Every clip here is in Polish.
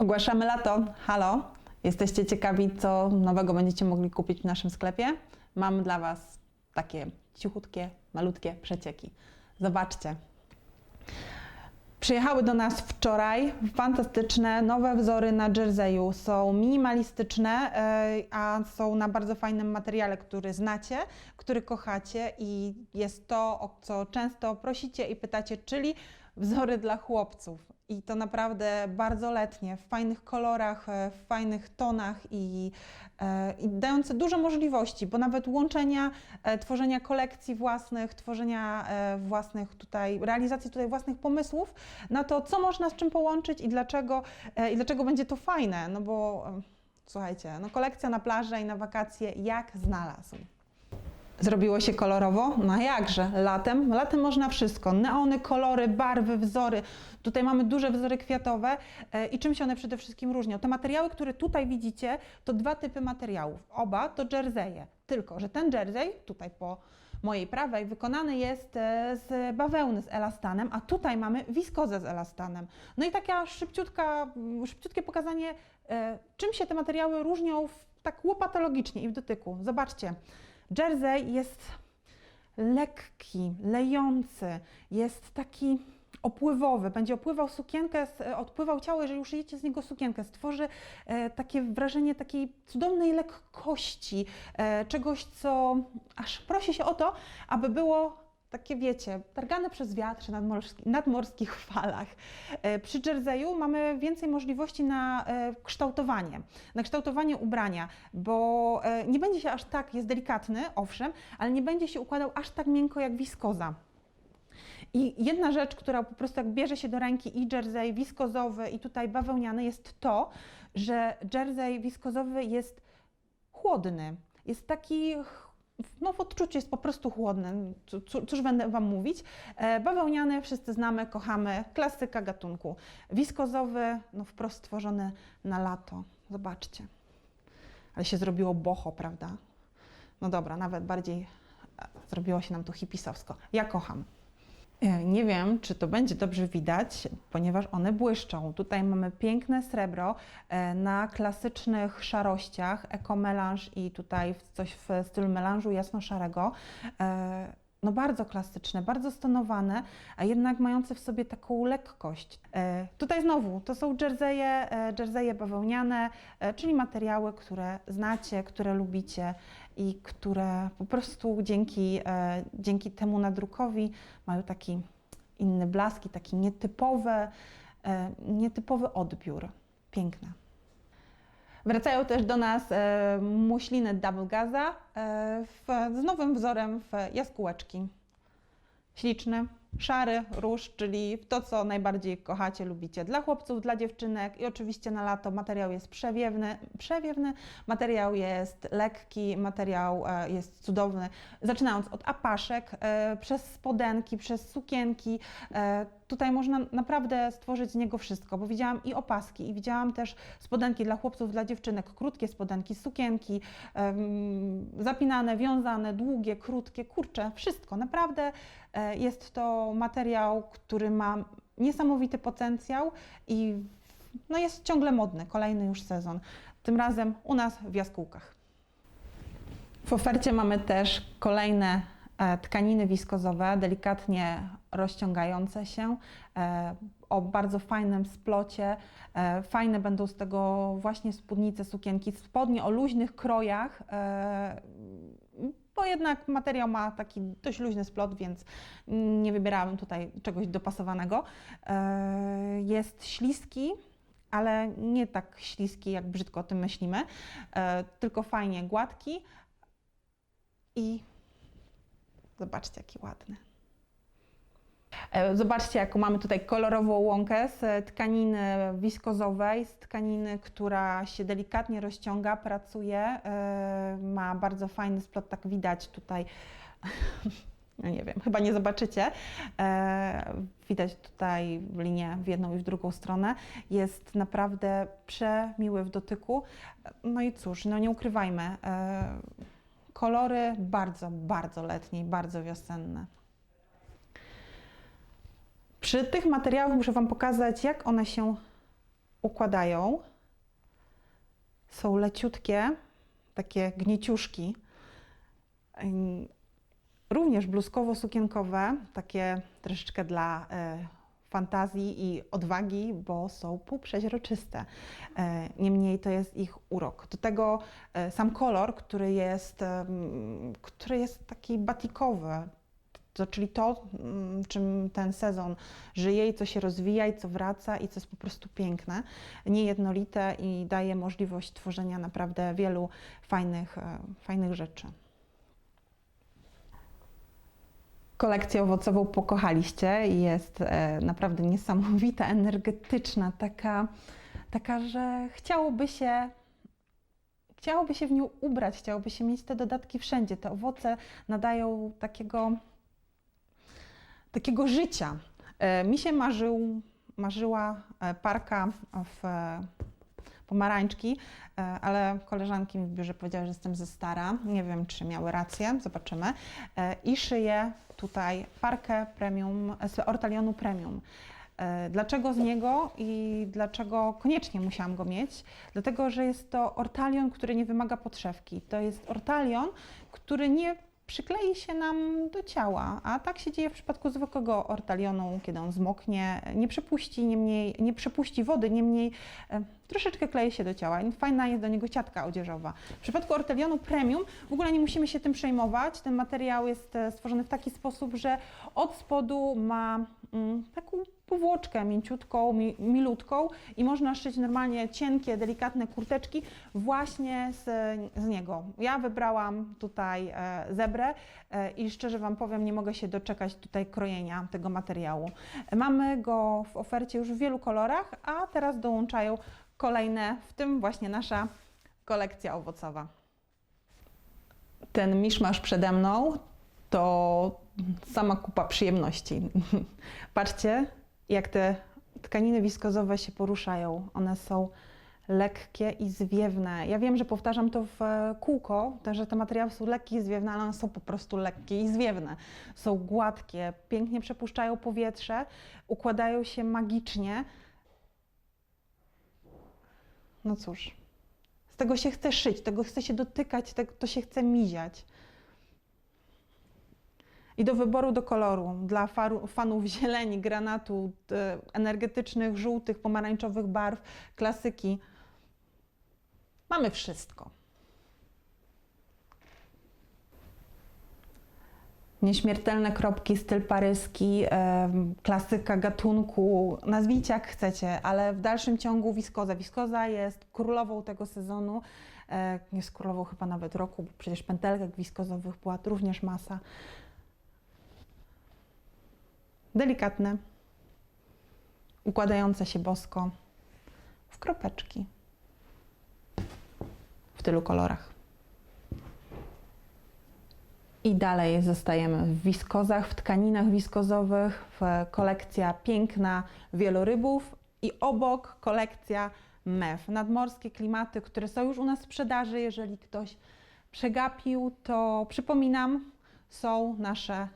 Ogłaszamy lato. Halo. Jesteście ciekawi, co nowego będziecie mogli kupić w naszym sklepie? Mamy dla Was takie cichutkie, malutkie przecieki. Zobaczcie. Przyjechały do nas wczoraj fantastyczne nowe wzory na jerseyu. Są minimalistyczne, e, a są na bardzo fajnym materiale, który znacie, który kochacie i jest to, o co często prosicie i pytacie, czyli wzory dla chłopców. I to naprawdę bardzo letnie, w fajnych kolorach, e, w fajnych tonach i, e, i dające dużo możliwości, bo nawet łączenia, e, tworzenia kolekcji własnych, tworzenia własnych tutaj, realizacji tutaj własnych pomysłów na to, co można z czym połączyć i dlaczego, i dlaczego będzie to fajne, no bo słuchajcie, no kolekcja na plażę i na wakacje jak znalazł. Zrobiło się kolorowo? No jakże, latem? Latem można wszystko. Neony, kolory, barwy, wzory. Tutaj mamy duże wzory kwiatowe e, i czym się one przede wszystkim różnią? Te materiały, które tutaj widzicie, to dwa typy materiałów. Oba to jerseye, tylko że ten jersey, tutaj po mojej prawej, wykonany jest e, z bawełny z elastanem, a tutaj mamy wiskozę z elastanem. No i taka szybciutka, mm, szybciutkie pokazanie, e, czym się te materiały różnią tak łopatologicznie i w dotyku. Zobaczcie. Jersey jest lekki, lejący, jest taki opływowy, będzie opływał sukienkę, s- odpływał ciało, jeżeli uszyjecie z niego sukienkę, stworzy e, takie wrażenie takiej cudownej lekkości, e, czegoś, co aż prosi się o to, aby było takie wiecie, targane przez wiatr na nadmorski, nadmorskich falach. E, Przy jerseyu mamy więcej możliwości na e, kształtowanie, na kształtowanie ubrania, bo e, nie będzie się aż tak, jest delikatny, owszem, ale nie będzie się układał aż tak miękko jak wiskoza. I jedna rzecz, która po prostu jak bierze się do ręki i jersey wiskozowy i tutaj bawełniany jest to, że jersey wiskozowy jest chłodny. Jest taki no w odczuciu jest po prostu chłodny. Cóż, cóż będę Wam mówić? E, bawełniany wszyscy znamy, kochamy, klasyka gatunku. Wiskozowy, no wprost stworzony na lato. Zobaczcie. Ale się zrobiło boho, prawda? No dobra, nawet bardziej e, zrobiło się nam tu hipisowsko. Ja kocham. E, Nie wiem, czy to będzie dobrze widać, ponieważ one błyszczą. Tutaj mamy piękne srebro e, na klasycznych szarościach, eco melange i tutaj coś w stylu melanżu jasno-szarego. No bardzo klasyczne, bardzo stonowane, a jednak mające w sobie taką lekkość. E, Tutaj znowu, to są jerseye, e, jerseye bawełniane, e, czyli materiały, które znacie, które lubicie i które po prostu dzięki, e, dzięki temu nadrukowi mają taki inny blask i taki nietypowy, e, nietypowy odbiór. Piękne. Wracają też do nas e, muśliny Double Gaza e, w, z nowym wzorem w jaskółeczki. Śliczny, szary róż, czyli to, co najbardziej kochacie, lubicie. Dla chłopców, dla dziewczynek i oczywiście na lato materiał jest przewiewny, przewiewny materiał jest lekki, materiał e, jest cudowny. Zaczynając od apaszek, przez spodenki, przez sukienki. Tutaj można naprawdę stworzyć z niego wszystko, bo widziałam i opaski, i widziałam też spodenki dla chłopców, dla dziewczynek, krótkie spodenki, sukienki, zapinane, wiązane, długie, krótkie, kurcze, wszystko. Naprawdę e, jest to materiał, który ma niesamowity potencjał i no jest ciągle modny, kolejny już sezon. Tym razem u nas w jaskółkach. W ofercie mamy też kolejne e, tkaniny wiskozowe, delikatnie rozciągające się, e, o bardzo fajnym splocie. E, Fajne będą z tego właśnie spódnice, sukienki, spodnie o luźnych krojach, e, bo jednak materiał ma taki dość luźny splot, więc nie wybierałabym tutaj czegoś dopasowanego. Jest śliski, ale nie tak śliski, jak brzydko o tym myślimy, tylko fajnie gładki i zobaczcie, jaki ładny. E, Zobaczcie, jaką mamy tutaj kolorową łąkę z tkaniny wiskozowej, z tkaniny, która się delikatnie rozciąga, pracuje, e, ma bardzo fajny splot, tak widać tutaj. No nie wiem, chyba nie zobaczycie. E, widać tutaj linię w jedną i w drugą stronę. Jest naprawdę przemiły w dotyku. No i cóż, no nie ukrywajmy, e, kolory bardzo, bardzo letnie i bardzo wiosenne. Przy tych materiałach muszę Wam pokazać, jak one się układają. Są leciutkie, takie gnieciuszki. Również bluzkowo-sukienkowe, takie troszeczkę dla e, fantazji i odwagi, bo są półprzeźroczyste. E, Niemniej to jest ich urok. Do tego e, sam kolor, który jest, który jest taki batikowy, to, czyli to, mm, czym ten sezon żyje i co się rozwija i co wraca i co jest po prostu piękne, niejednolite i daje możliwość tworzenia naprawdę wielu fajnych, e, fajnych rzeczy. Kolekcję owocową pokochaliście i jest e, naprawdę niesamowita, energetyczna, taka, taka, że chciałoby się, chciałoby się w nią ubrać, chciałoby się mieć te dodatki wszędzie. Te owoce nadają takiego, takiego życia. E, mi się marzył, marzyła e, parka w e, pomarańczki, ale koleżanki mi w biurze powiedziały, że jestem za stara. Nie wiem, czy miały rację, zobaczymy. I szyję tutaj parkę premium, z Ortalionu Premium. Dlaczego z niego i dlaczego koniecznie musiałam go mieć? Dlatego, że jest to ortalion, który nie wymaga podszewki. To jest ortalion, który nie przyklei się nam do ciała, a tak się dzieje w przypadku zwykłego ortalionu, kiedy on zmoknie, nie przepuści, niemniej, nie przepuści wody, niemniej troszeczkę klei się do ciała. Fajna jest do niego siatka odzieżowa. W przypadku ortalionu premium w ogóle nie musimy się tym przejmować. Ten materiał jest e, stworzony w taki sposób, że od spodu ma mm, taką powłoczkę mięciutką, mi, milutką i można szyć normalnie cienkie, delikatne kurteczki właśnie z, z niego. Ja wybrałam tutaj e, zebrę e, i szczerze Wam powiem, nie mogę się doczekać tutaj krojenia tego materiału. Mamy go w ofercie już w wielu kolorach, a teraz dołączają kolejne, w tym właśnie nasza kolekcja owocowa. Ten miszmasz przede mną to sama kupa przyjemności. Patrzcie, jak te tkaniny wiskozowe się poruszają. One są lekkie i zwiewne. Ja wiem, że powtarzam to w e, kółko, że te materiały są lekkie i zwiewne, ale one są po prostu lekkie i zwiewne. Są gładkie, pięknie przepuszczają powietrze, układają się magicznie. No cóż, z tego się chce szyć, tego chce się dotykać, to się chce miziać. I do wyboru do koloru dla faru, fanów zieleni, granatu, energetycznych, żółtych, pomarańczowych barw, klasyki. Mamy wszystko. Nieśmiertelne kropki, styl paryski, klasyka gatunku, nazwijcie jak chcecie, ale w dalszym ciągu wiskoza. Wiskoza jest królową tego sezonu, e, jest królową chyba nawet roku, bo przecież pętelek wiskozowych była również masa. Delikatne, układające się bosko w kropeczki w tylu kolorach. I dalej zostajemy w wiskozach, w tkaninach wiskozowych, w kolekcja piękna wielorybów i obok kolekcja MEF. Nadmorskie klimaty, które są już u nas w sprzedaży. Jeżeli ktoś przegapił, to przypominam, są nasze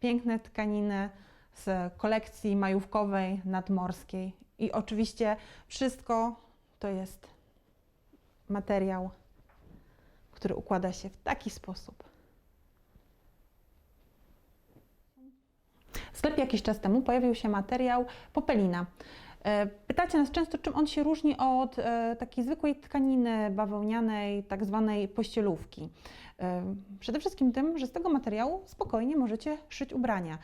piękne tkaniny z kolekcji majówkowej nadmorskiej. I oczywiście wszystko to jest materiał, który układa się w taki sposób. W sklepie jakiś czas temu pojawił się materiał popelina. E, Pytacie nas często, czym on się różni od e, takiej zwykłej tkaniny bawełnianej, tak zwanej pościelówki. E, Przede wszystkim tym, że z tego materiału spokojnie możecie szyć ubrania.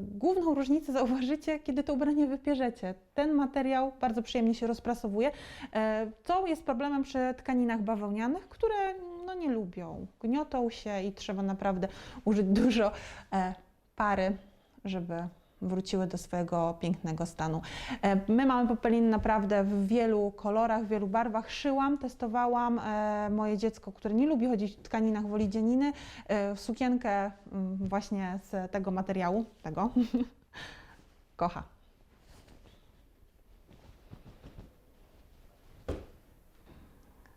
Główną różnicę zauważycie, kiedy to ubranie wypierzecie. Ten materiał bardzo przyjemnie się rozprasowuje, co jest problemem przy tkaninach bawełnianych, które no, nie lubią, gniotą się i trzeba naprawdę użyć dużo pary, żeby wróciły do swojego pięknego stanu. E, My mamy popeliny naprawdę w wielu kolorach, w wielu barwach. Szyłam, testowałam. E, Moje dziecko, które nie lubi chodzić w tkaninach, woli dzianiny, e, sukienkę mm, właśnie z tego materiału, tego, kocha.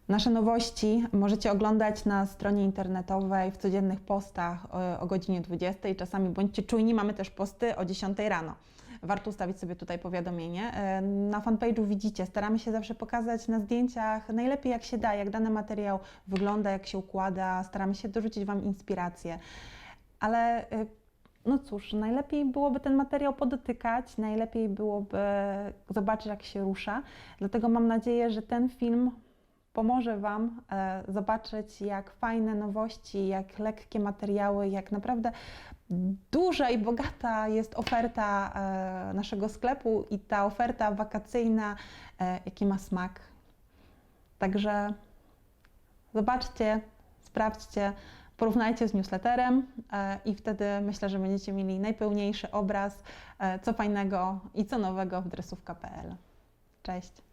Nasze nowości możecie oglądać na stronie internetowej w codziennych postach o, o godzinie 20. Czasami bądźcie czujni, mamy też posty o 10 rano. warto ustawić sobie tutaj powiadomienie. E, Na fanpage'u widzicie, staramy się zawsze pokazać na zdjęciach najlepiej jak się da, jak dany materiał wygląda, jak się układa, staramy się dorzucić Wam inspiracje. Ale e, no cóż, najlepiej byłoby ten materiał podotykać, najlepiej byłoby zobaczyć, jak się rusza. Dlatego mam nadzieję, że ten film pomoże Wam e, zobaczyć, jak fajne nowości, jak lekkie materiały, jak naprawdę duża i bogata jest oferta e, naszego sklepu i ta oferta wakacyjna, e, jaki ma smak. Także zobaczcie, sprawdźcie, porównajcie z newsletterem i wtedy myślę, że będziecie mieli najpełniejszy obraz, co fajnego i co nowego w dresówka.pl. Cześć!